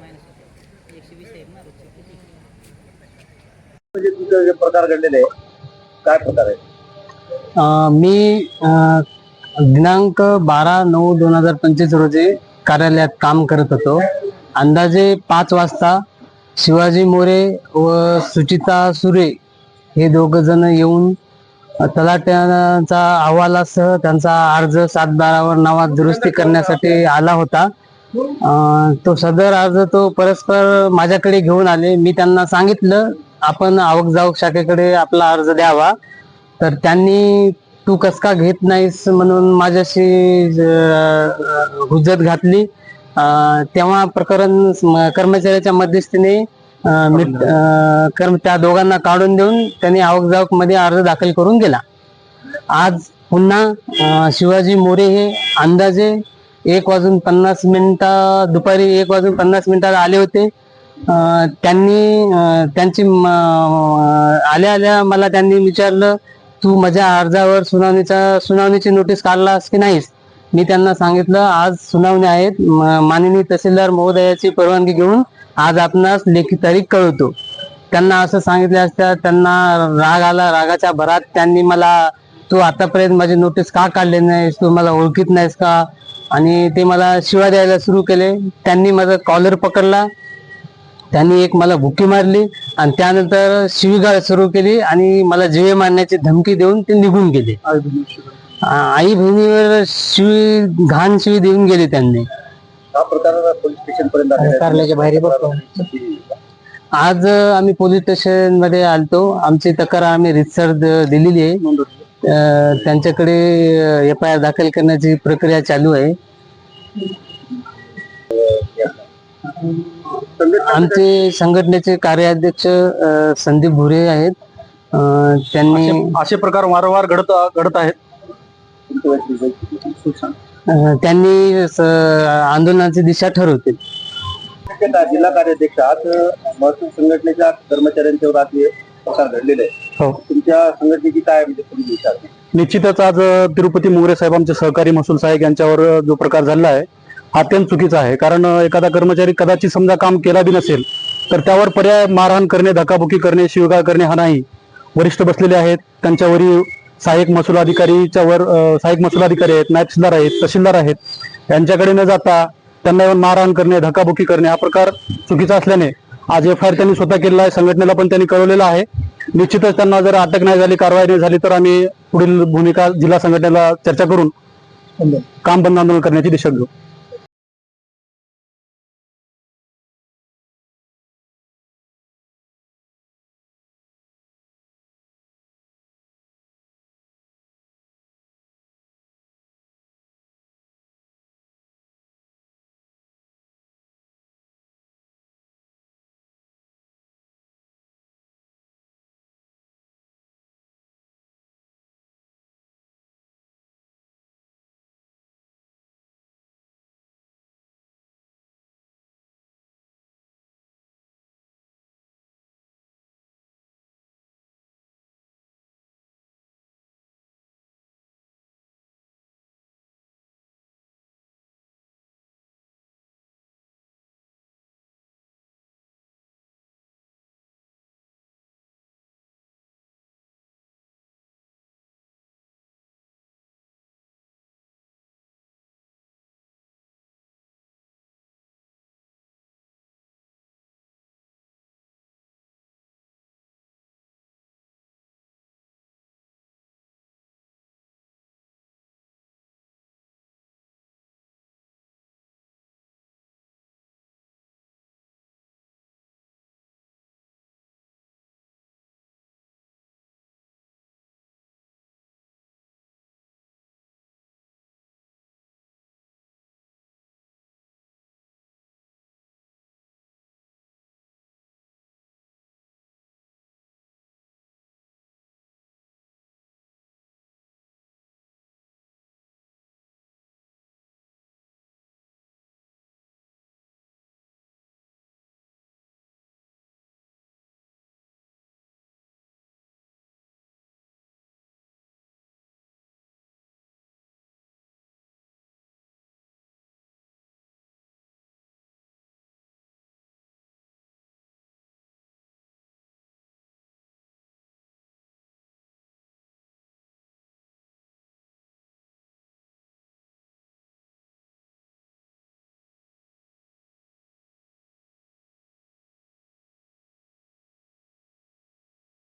Minus होते एकशे वीस आहेत ना म्हणजे तुमचे जे प्रकार घडलेले आहे काय प्रकार आहे अं, मी अं, दिनांक बारा नऊ दोन हजार पंचवीस रोजी कार्यालयात काम करत होतो. अंदाजे पाच वाजता शिवाजी मोरे व सुचिता सुरे हे दोघ जण येऊन तलाट्यांचा अहवालासह त्यांचा अर्ज सातबारावर नावात दुरुस्ती करण्यासाठी आला होता. तो सदर अर्ज तो परस्पर माझ्याकडे घेऊन आले. मी त्यांना सांगितलं आपण आवक जावक शाखेकडे आपला अर्ज द्यावा. तर त्यांनी तू कस का घेत नाहीस म्हणून माझ्याशी हुज्जत घातली. तेव्हा प्रकरण कर्मचाऱ्याच्या मध्यस्थीने अं, मिट- अं, कर्म त्या दोघांना काढून देऊन त्यांनी आवक जावकमध्ये अर्ज दाखल करून गेला. आज पुन्हा अं, शिवाजी मोरे हे अंदाजे एक वाजून पन्नास मिनिटा दुपारी एक वाजून पन्नास मिनिटाला आले होते. अं, त्यांनी अं, त्यांची म- अं, आल्या आल्या मला त्यांनी विचारलं तू माझ्या अर्जावर सुनावणीचा सुनावणीची नोटीस काढलास की नाहीस? मी त्यांना सांगितलं आज सुनावणी आहेत. माननीय तहसीलदार महोदयाची परवानगी घेऊन आज आपणास लेखी तारीख कळवतो. त्यांना असं सांगितले असत्या त्यांना राग आला. रागाच्या भरात त्यांनी मला तू आतापर्यंत माझी नोटीस का काढले नाहीस? तू मला ओळखीत नाहीस का? आणि ते मला शिवा द्यायला सुरू केले. त्यांनी माझा कॉलर पकडला. त्यांनी एक मला भुकी मारली आणि त्यानंतर शिवीगाळ सुरू केली आणि मला जीवे मारण्याची धमकी देऊन ते निघून गेले. आई बहिणीवर शिवी घाण शिवी देऊन गेले त्यांनी. हा प्रकार पोलीस स्टेशन पर्यंत आलेला आहे. कारल्याच्या बाहेर बसलो. किती- आज आम्ही पोलीस स्टेशनमध्ये आलतो. आमची तक्रार आम्ही रितसर दिलेली आहे. अं, त्यांच्याकडे एफ आय आर दाखल करण्याची प्रक्रिया चालू आहे. आमचे संघटनेचे कार्याध्यक्ष अं, संदीप भुरे आहेत. अं, त्यांनी असे- प्रकार वारंवार घडत घडत आहेत. अं, त्यांनी स- आंदोलनाची दिशा ठरवतील शक्यता जिल्हा कार्याध्यक्ष आज महसूल संघटनेच्या कर्मचाऱ्यांच्यावर आज हे प्रकार घडलेले आहे हो. तुमच्या संघटनेची काय म्हणजे तुम्ही विचार? निश्चितच आज अ, तिरुपती मोरे साहेब आमचे सहकारी महसूल सहाय्यक यांच्यावर अ, जो प्रकार झाला आहे हा अत्यंत चुकीचा आहे. कारण अ, एखादा कर्मचारी कदाचित समजा काम केला बी नसेल तर त्यावर पर्याय मारहाण करणे धक्काबुकी करणे शिवगाळ करणे हा नाही. वरिष्ठ बसलेले आहेत त्यांच्यावरील सहाय्यक महसूल अधिकारीच्या वर सहाय्यक महसूल अधिकारी आहेत नायब तहसीलदार आहेत तहसीलदार आहेत यांच्याकडे न जाता त्यांना येऊन मारहाण करणे धकाबुकी करणे हा प्रकार चुकीचा असल्याने आज एफ आय आर त्यांनी स्वतः केलेला आहे संघटनेला पण त्यांनी कळवलेलं आहे. निश्चितच त्यांना जर अटक नाही झाली कारवाई नाही झाली तर आम्ही पुढील भूमिका जिल्हा संघटनेला चर्चा करून काम बंद आंदोलन करण्याची दिशा घेऊ.